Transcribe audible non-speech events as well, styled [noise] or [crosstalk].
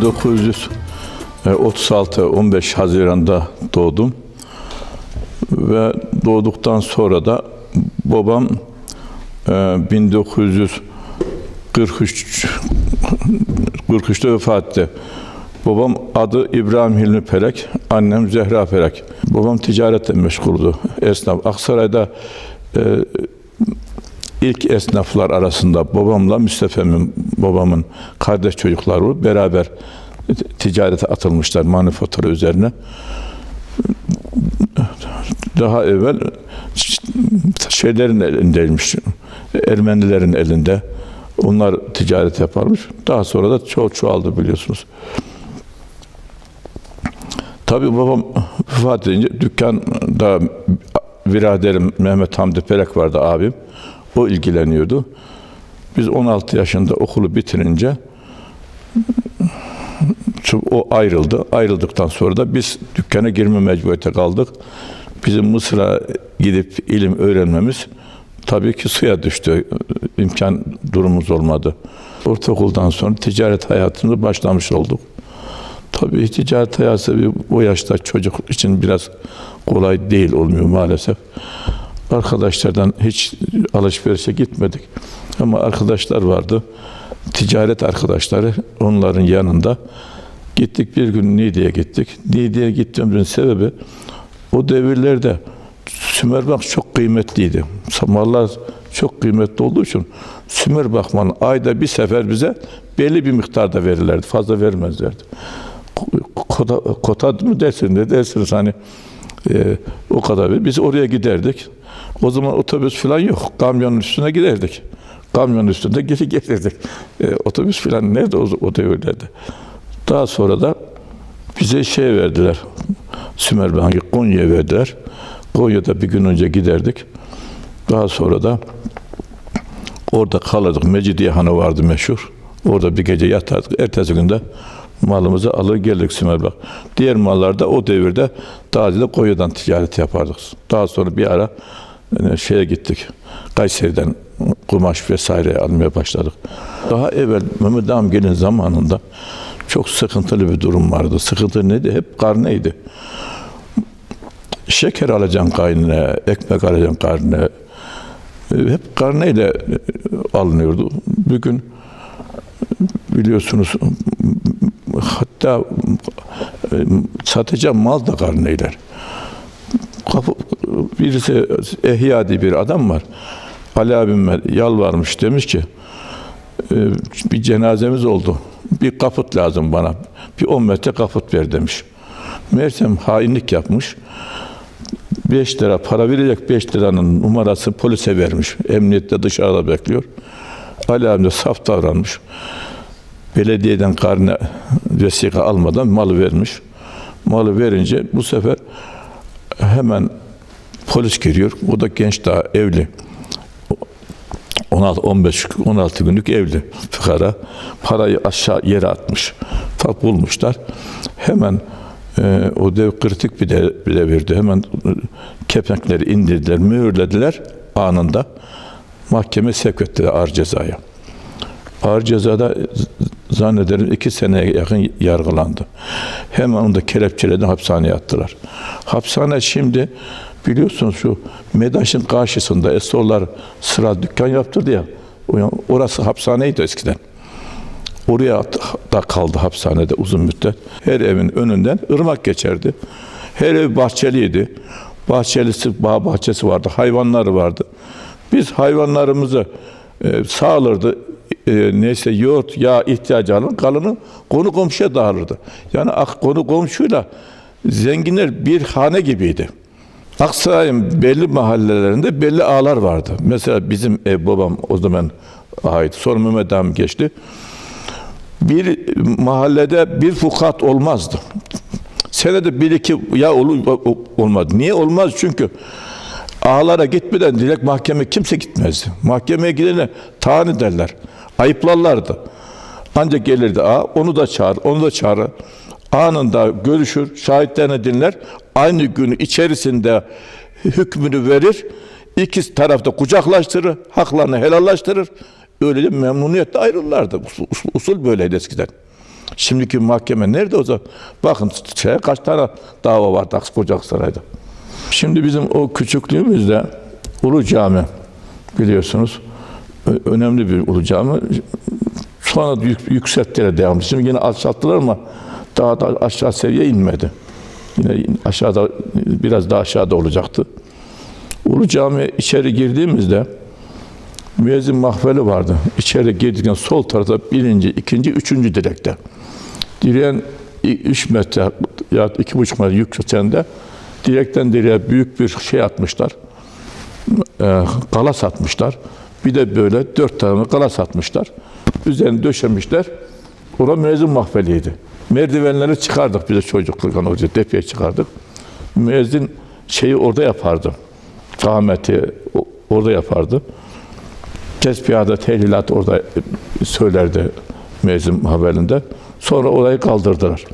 1936 15 Haziran'da doğdum. Ve doğduktan sonra da babam e, 1943 43'te vefat etti. Babam adı İbrahim Hilmi Perek, annem Zehra Perek. Babam ticaretle meşguldü, esnaf. Aksaray'da e, ilk esnaflar arasında babamla Müstefa'nın, babamın kardeş çocukları beraber ticarete atılmışlar manifatura üzerine. Daha evvel şeylerin elindeymiş, Ermenilerin elinde. Onlar ticaret yaparmış. Daha sonra da çoğu çoğaldı biliyorsunuz. Tabii babam vefat edince dükkanda biraderim Mehmet Hamdi Perek vardı abim. O ilgileniyordu. Biz 16 yaşında okulu bitirince o ayrıldı. Ayrıldıktan sonra da biz dükkana girme mecburiyete kaldık. Bizim Mısır'a gidip ilim öğrenmemiz tabii ki suya düştü. İmkan durumumuz olmadı. Ortaokuldan sonra ticaret hayatına başlamış olduk. Tabii ticaret hayatı o yaşta çocuk için biraz kolay değil olmuyor maalesef. Arkadaşlardan hiç alışverişe gitmedik. Ama arkadaşlar vardı. Ticaret arkadaşları onların yanında. Gittik bir gün Niğde'ye gittik. Niğde'ye gittiğimizin sebebi o devirlerde Sümerbank çok kıymetliydi. Mallar çok kıymetli olduğu için Sümer Bakman'ın ayda bir sefer bize belli bir miktarda verirlerdi. Fazla vermezlerdi. Kota, kota mı dersiniz ne dersiniz hani e, o kadar bir. Biz oraya giderdik. O zaman otobüs falan yok. Kamyonun üstüne giderdik. Kamyonun üstünde geri [laughs] gelirdik. E, otobüs falan nerede o, o devirlerde? Daha sonra da bize şey verdiler. Sümerbank'ı Konya'ya verdiler. Konya'da bir gün önce giderdik. Daha sonra da orada kalırdık. Mecidiye Hanı vardı meşhur. Orada bir gece yatardık. Ertesi günde malımızı alır geldik Sümerbank. Diğer mallarda o devirde Dağcı'da Konya'dan ticaret yapardık. Daha sonra bir ara yani şeye gittik. Kayseri'den kumaş vesaire almaya başladık. Daha evvel Mehmet Amgel'in zamanında çok sıkıntılı bir durum vardı. Sıkıntı neydi? Hep karneydi. Şeker alacaksın karnına, ekmek alacaksın karnına. Hep karneyle alınıyordu. Bir gün biliyorsunuz hatta satacağım mal da karneyler. Kapı, birisi Ehya bir adam var. Ali abime yalvarmış demiş ki "E, bir cenazemiz oldu. Bir kaput lazım bana. Bir 10 metre kaput ver demiş. Meğersem hainlik yapmış. 5 lira para verecek 5 liranın numarası polise vermiş. Emniyette dışarıda bekliyor. Ali abim de saf davranmış. Belediyeden karne vesika almadan malı vermiş. Malı verince bu sefer hemen polis giriyor. O da genç daha evli. 16 15 16 günlük evli fıkara parayı aşağı yere atmış. Tak bulmuşlar. Hemen e, o dev kritik bir de bir devirdi. Hemen e, kepenkleri indirdiler, mühürlediler anında. Mahkeme sevk ettiler ağır cezaya. Ağır cezada zannederim iki seneye yakın yargılandı. Hemen onu da kelepçeledi, hapishaneye attılar. Hapishane şimdi biliyorsunuz şu MEDAŞ'ın karşısında Esorlar sıra dükkan yaptırdı ya. Orası hapishaneydi eskiden. Oraya da kaldı hapishanede uzun müddet. Her evin önünden ırmak geçerdi. Her ev bahçeliydi. Bahçelisi, bağ bahçesi vardı, hayvanları vardı. Biz hayvanlarımızı e, sağlardı. E, neyse yoğurt, yağ ihtiyacı alın, kalanı konu komşuya dağılırdı. Yani ak- konu komşuyla zenginler bir hane gibiydi. Aksaray'ın belli mahallelerinde belli ağlar vardı. Mesela bizim ev babam o zaman ait. Sonra Mehmet Ağam geçti. Bir mahallede bir fukat olmazdı. Senede bir iki ya olur olmadı. Niye olmaz? Çünkü ağlara gitmeden direkt mahkeme kimse gitmezdi. Mahkemeye gidene taan ederler. Ayıplarlardı. Ancak gelirdi ağa, onu da çağır, onu da çağırır. Anında görüşür, şahitlerini dinler. Aynı günü içerisinde hükmünü verir. İki tarafta kucaklaştırır, haklarını helallaştırır. Öylece memnuniyetle ayrılırlardı. Usul, usul böyleydi eskiden. Şimdiki mahkeme nerede o zaman? Bakın şeye kaç tane dava var Koca Saray'da. Şimdi bizim o küçüklüğümüzde Ulu Cami biliyorsunuz önemli bir Ulu Cami. Sonra yük, yükselttiler devamlı. Şimdi yine alçalttılar ama daha da aşağı seviye inmedi. Yine aşağıda biraz daha aşağıda olacaktı. Ulu Cami'ye içeri girdiğimizde müezzin mahfeli vardı. İçeri girdikten sol tarafta birinci, ikinci, üçüncü direkte. Direğin 3 metre ya iki buçuk metre yüksekliğinde direkten direğe büyük bir şey atmışlar. E, galas atmışlar. Bir de böyle dört tane galas atmışlar. Üzerine döşemişler. Orada müezzin mahfeliydi. Merdivenleri çıkardık biz de çocukluktan oraya tepeye çıkardık. Müezzin şeyi orada yapardı. Kâmeti orada yapardı. Tesbihada tehlilat orada söylerdi müezzin haberinde. Sonra orayı kaldırdılar.